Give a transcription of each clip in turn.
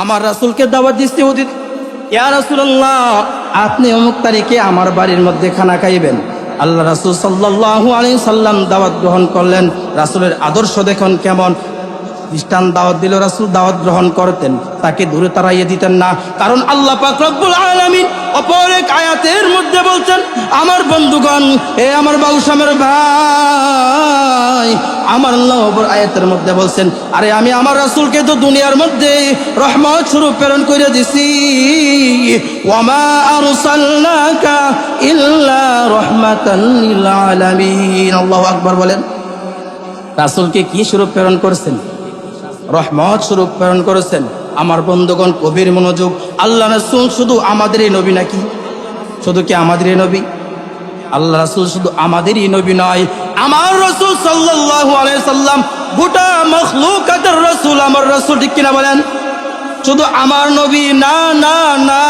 আমার রাসুলকে দাওয়াত দিচ্ছে ওদিন ইয়া রাসুল্লাহ আপনি অমুক তারিখে আমার বাড়ির মধ্যে খানা খাইবেন। আল্লাহ রাসুল সাল্লাহ আলী সাল্লাম দাওয়াত গ্রহণ করলেন। রাসুলের আদর্শ দেখুন কেমন। খ্রিস্টান দাওয়াত দিল, রাসুল দাওয়াত গ্রহণ করতেন। তাকে দূরে তাড়াইয়ে দিতেন না। কারণ আল্লাহ পাক রব্বুল আলামিন অপর এক আয়াতের মধ্যে বলছেন, আমার বন্ধুগণ, এ আমার বাউসামের ভাই। আমার আল্লাহ অপর আয়াতের মধ্যে বলছেন, আরে আমি আমার রাসূলকে তো দুনিয়ার মধ্যে রহমত স্বরূপ প্রেরণ করে দিছি। ওয়ামা আরসালনাকা ইল্লা রাহমাতান লিল আলামিন। আল্লাহু আকবার বলেন। রাসূলকে কি স্বরূপ প্রেরণ করেছেন? রহমত স্বরূপ প্রেরণ করেছেন। আমার বন্ধুগণ কবির মনোযোগ। আল্লাহ রাসুল শুধু আমাদেরই নবী নাকি? শুধু কি আমাদেরই নবী? আল্লাহ রাসুল শুধু আমাদেরই নবী নয়। আমার রসুল সাল্লাহ আলাই সাল্লাম গোটা মখলুকাতের রসুল, আমার রসুল ঠিক কিনা বলেন? শুধু আমার নবী, না না না।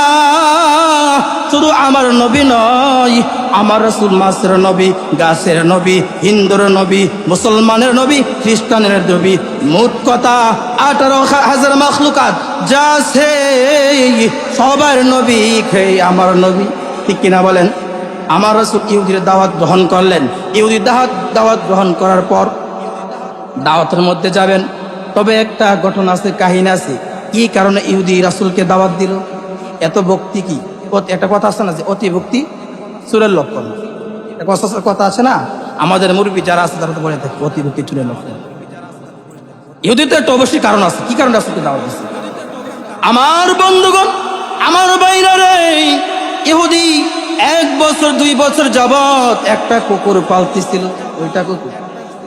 শুধু আমার নবী নয়, আমার রসুল মাসের নবী, গাছের নবী, হিন্দুর নবী, মুসলমানের নবী, খ্রিস্টানের নবী। মোট কথা, আঠারো হাজার মখলুকাত যা আছে সবার নবী খেয়ে আমার নবী। ঠিক কিনা বলেন? আমার রসুল ইহুদির দাওয়াত গ্রহণ করলেন। ইহুদি দাওয়াত দাওয়াত গ্রহণ করার পর দাওয়াতের মধ্যে যাবেন। তবে একটা ঘটনা আছে, কাহিনী আছে। কি কারণে ইহুদি রাসুলকে দাওয়াত দিল। এত ভক্তি কি? একটা কথা আছে না যে অতি ভক্তি চুরের লক্ষণ। কথা- আছে না? আমাদের মুরব্বী যারা আছে তারা তো বলে থাকে, অতি ভক্তি চুরের লক্ষণ। ইহুদি তো একটা অবশ্যই কারণ আছে। কি কারণে রাসুলকে দাওয়াত দিচ্ছে আমার বন্ধুগণ, আমার বাইরে ইহুদি এক বছর, দুই বছর যাবত একটা কুকুর পালতেছিল। ওইটা কুকুর।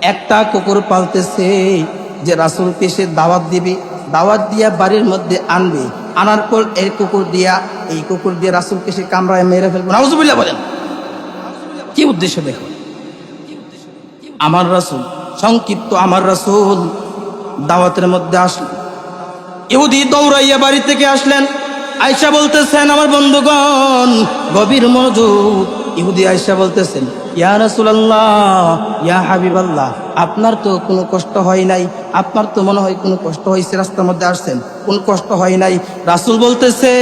একটা কুকুর পালতেছে যে রাসুলকে সে দাওয়াত দিবে। দাওয়াত দিয়া বাড়ির মধ্যে আনবে। আনার পর এই কুকুর দিয়া, এই কুকুর দিয়ে রাসুলকে সে কামড়ায় মেরে ফেলব। নাউজুবিল্লাহ বলেন। কি উদ্দেশ্য দেখো? আমার রাসুল, সংক্ষিপ্ত আমার রাসুল দাওয়াতের মধ্যে আসলো ইহুদি দৌড়াইয়া বাড়ি থেকে আসলেন। আয়সা বলতেছেন, আমার বন্ধুগণ, গভীর মজুদ ইহুদি আয়সা বলতেছেন, ইয়া রাসূলুল্লাহ, ইয়া হাবিবাল্লাহ, আপনার তো কোনো কষ্ট হয় নাই, আপনার তো মনে হয় কোনো কষ্ট হয়েছে রাস্তার মধ্যে আসছেন, কোনো কষ্ট হয় নাই। রাসুল বলতেছে,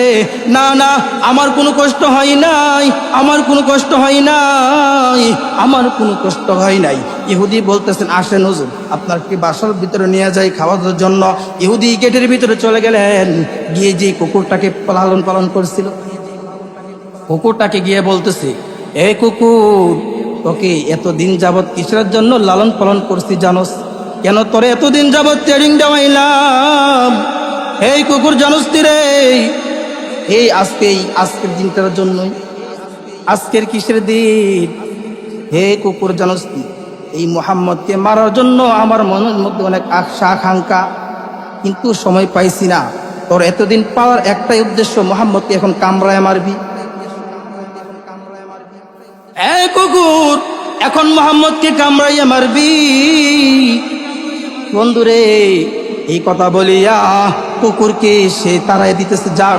না না, আমার কোনো কষ্ট হয় নাই, আমার কোনো কষ্ট হয় নাই, আমার কোনো কষ্ট হয় নাই। ইহুদি বলতেছেন, আসেন হুজুর, আপনার কি বাসার ভিতরে নিয়ে যাই খাওয়ার জন্য? ইহুদি গেটের ভিতরে চলে গেলেন, গিয়ে যে কুকুরটাকে লালন পালন করছিল, কুকুরটাকে গিয়ে বলতেছে এ কুকুর, তোকে এতদিন যাবৎ কিসের জন্য লালন পালন করছি জানোস? কেন তোরে এতদিন যাবৎ ট্রেনিং দেওয়াইলাম? এই কুকুর, জানোস রে? এই আজকেই আজকের দিনটার জন্যই। আজকের কিসের দিন? হে কুকুর, জানোস এই মোহাম্মদকে মারার জন্য আমার মনের মধ্যে অনেক আশা, আকাঙ্ক্ষা। কিন্তু সময় পাইছি না। তোর এতদিন পাওয়ার একটাই উদ্দেশ্য, মোহাম্মদকে এখন কামড়ায় মারবি। এ কুকুর, এখন মোহাম্মদকে কামড়াইয়া মারবি। বন্ধুরে, এই কথা বলিয়া কুকুরকে সে তারাই দিতেছে, যা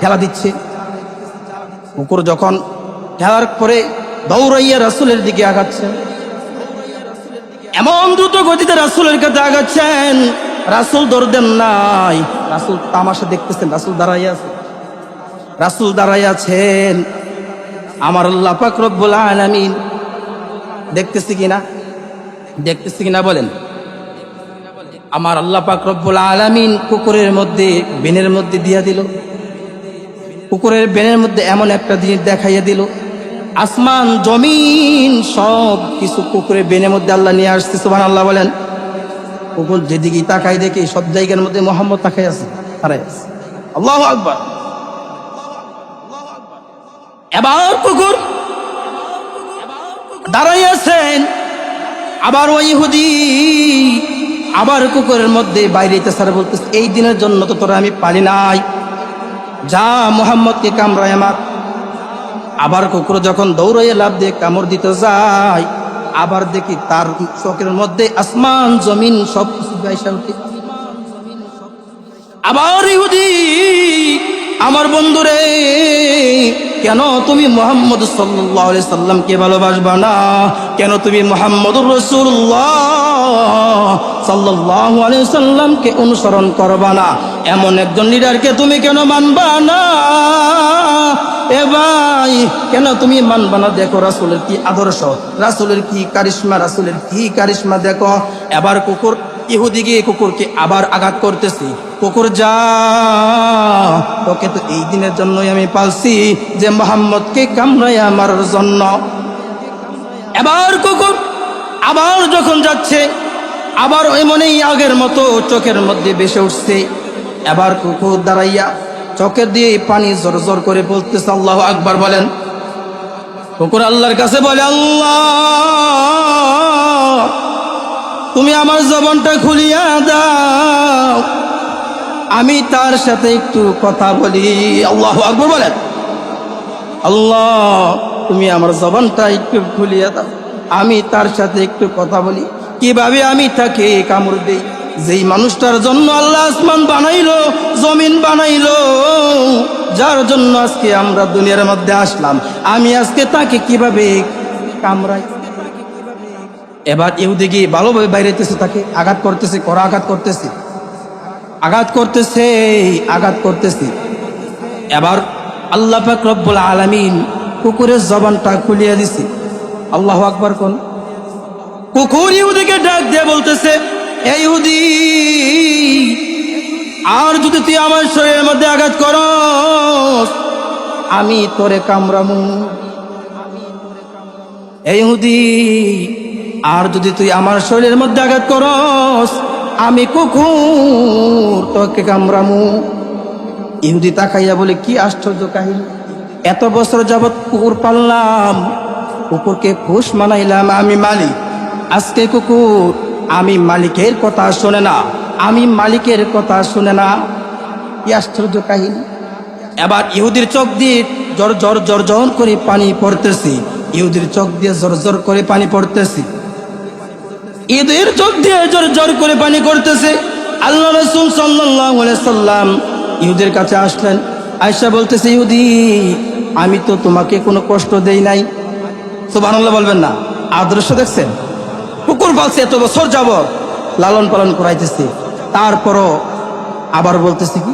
খেলা দিচ্ছে। কুকুর যখন খেলার পরে দৌড়াইয়া রাসুলের দিকে আগাচ্ছে, এমন দ্রুত গতিতে রাসুলের কাছে আগাচ্ছেন, রাসুল দৌড় নাই। রাসুল তামাশা দেখতেছেন, রাসুল দাঁড়াই আছে। রাসুল দাঁড়াই আছেন। আমার আল্লাহ পাক রব্বুল আলামিন। দেখতেছি কিনা? দেখতেছি কিনা বলেন। আমার আল্লাহ পাক রব্বুল আলামিন কুকুরের মধ্যে বেনের মধ্যে দিয়া দিল। কুকুরের বেনের মধ্যে এমন একটা জিনিস দেখাইয়া দিল। আসমান, জমিন, সব কিছু কুকুরের বেনের মধ্যে আল্লাহ নিয়ে আসছে সুবহান আল্লাহ বলেন। কুকুর যেদিকে তাকাই দেখে সব জায়গার মধ্যে মোহাম্মদ তাকাই আছে, তারাই আছে। আল্লাহ আকবার। এবার কুকুর। দাঁড়াই আছেন আবার ওই ইহুদি। আবার কুকুরের মধ্যে বাইরে স্যার বলতেছে, এই দিনের জন্য তো তোরা আমি পারি নাই। যা মোহাম্মদকে কামড়ায় আমার। আবার কুকুর যখন দৌড়াইয়ে লাভ দিয়ে কামড় দিতে যায়, আবার দেখি তার চোখের মধ্যে আসমান, জমিন সব কিছু উঠে। আবার ইহুদি, আমার বন্ধুরে কেন তুমি মোহাম্মদ সাল্লাহ সাল্লামকে ভালোবাসবা না? কেন তুমি মোহাম্মদুর রসুল্লাহ সাল্লাহ সাল্লামকে অনুসরণ করবা না? এমন একজন লিডারকে তুমি কেন মানবা না? এ ভাই, কেন তুমি মানবা না? দেখো, রাসুলের কি আদর্শ, রাসুলের কি কারিশ্মা, রাসুলের কি কারিশ্মা দেখো। এবার কুকুর ইহুদি গিয়ে কুকুরকে আবার আঘাত করতেছি। কুকুর, যা, তোকে তো এই দিনের জন্যই আমি পালছি যে মোহাম্মদকে কামড়াই আমার জন্য। এবার কুকুর আবার যখন যাচ্ছে, আবার এমনই আগের মতো চোখের মধ্যে বেসে উঠছে। এবার কুকুর দাঁড়াইয়া চোখের দিয়ে পানি জোর জোর করে বলতেছে, আল্লাহ আকবার, বলেন। কুকুর আল্লাহর কাছে বলে, আল্লাহ! তুমি আমার জবনটা খুলিয়া দাও। আমি তার সাথে একটু কথা বলি। আল্লাহ আকবর বলেন। আল্লাহ, তুমি আমার জবানটা একটু খুলিয়া দাও। আমি তার সাথে একটু কথা বলি। কীভাবে আমি তাকে কামড় দেই? যেই মানুষটার জন্য আল্লাহ আসমান বানাইলো, জমিন বানাইলো, যার জন্য আজকে আমরা দুনিয়ার মধ্যে আসলাম। আমি আজকে তাকে কীভাবে কামড়াই? এবার ইহুদি গিয়ে ভালোভাবে বাইরেতেছে তাকে আঘাত করতেছে, করা আঘাত করতেছে? আঘাত করতেছে আঘাত করতেছে। এবার আল্লাহ পাক রব্বুল আলামিন কুকুরের জবানটা খুলিয়ে দিছে। আল্লাহ আকবার কোন? কুকুর ইহুদিকে ডাক দিয়ে বলতেছে এই ইহুদি, আর যদি তুই আমার শরীরের মধ্যে আঘাত করস, আমি তোরে কামড়ামু। এই ইহুদি আর যদি তুই আমার শরীরের মধ্যে আঘাত করস, আমি কুকুর তোকে কামড়ামু। ইহুদি তাকাইয়া বলে, কি আশ্চর্য কাহিনী। এত বছর যাবৎ কুকুর পাললাম, কুকুরকে খুশ মানাইলাম, আমি মালিক। আজকে কুকুর, আমি মালিকের কথা শোনে না, আমি মালিকের কথা শুনে না। কি আশ্চর্য কাহিনী। এবার ইহুদির চোখ দিয়ে জর জর জর জর করে পানি পড়তেছি। ইহুদির চোখ দিয়ে জর জর করে পানি পড়তেছি। ঈদের চোখ দিয়ে জোর জোর করে পানি করতেছে। আল্লাহ রসুল সাল্লাম ইহুদের কাছে আসলেন। আয়সা বলতেছে, ইহুদি, আমি তো তোমাকে কোনো কষ্ট দেই নাই। সুবহানাল্লাহ বলবেন না। আদর্শ দেখছেন? কুকুর পালছে, এত বছর যাব লালন পালন করাইতেছে। তারপরও আবার বলতেছে কি?